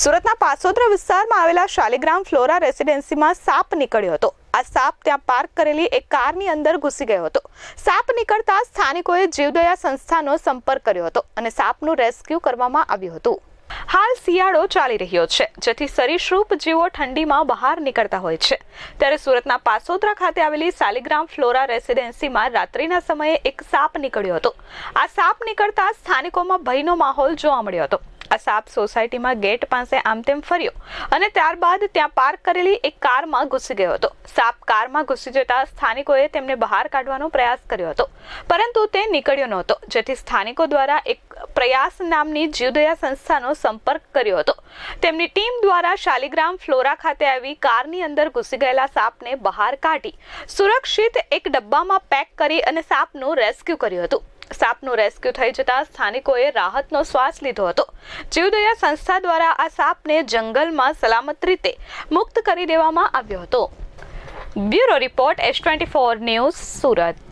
સુરતના પાસોદરા વિસ્તારમાં આવેલા શાલિગ્રામ ફ્લોરા રેસિડેન્સીમાં સાપ નીકળ્યો હતો. આ સાપ ત્યાં પાર્ક કરેલી એક કારની અંદર ઘૂસી ગયો હતો. સાપ નીકળતા સ્થાનિકોએ જીવદયા સંસ્થાનો સંપર્ક કર્યો હતો અને સાપનું રેસ્ક્યુ કરવામાં આવ્યું હતું. હાલ શિયાળો ચાલી રહ્યો છે, જેથી સરીસૃપ જીવો ઠંડીમાં બહાર નીકળતા હોય છે. ત્યારે સુરતના પાસોદરા ખાતે આવેલી શાલિગ્રામ ફ્લોરા રેસિડેન્સીમાં રાત્રિના સમયે એક સાપ નીકળ્યો હતો. આ સાપ નીકળતા સ્થાનિકોમાં ભયનો માહોલ જોવા મળ્યો હતો. આ સાપ સોસાયટીમાં ગેટ પાસે આમ તેમ ફર્યો અને ત્યારબાદ ત્યાં પાર્ક કરેલી એક કારમાં ઘૂસી ગયો હતો. સાપ કારમાં ઘૂસી જતા સ્થાનિકોએ તેમને બહાર કાઢવાનો પ્રયાસ કર્યો હતો. પરંતુ તે નીકળ્યો નહોતો, જેથી સ્થાનિકો દ્વારા એક પ્રયાસ નામની જીવદયા સંસ્થાનો સંપર્ક કર્યો હતો. તેમની ટીમ દ્વારા શાલિગ્રામ ફ્લોરા ખાતે આવી કારની અંદર ઘૂસી ગયેલા સાપને બહાર કાઢી સુરક્ષિત એક ડબ્બામાં પેક કરી અને સાપનું રેસ્ક્યુ કર્યું હતું. સાપનું રેસ્ક્યુ થઈ જતા સ્થાનિકોએ રાહતનો શ્વાસ લીધો હતો. જીવદયા સંસ્થા દ્વારા આ સાપને જંગલમાં સલામત રીતે મુક્ત કરી દેવામાં આવ્યો હતો. Bureau report S twenty four news Surat.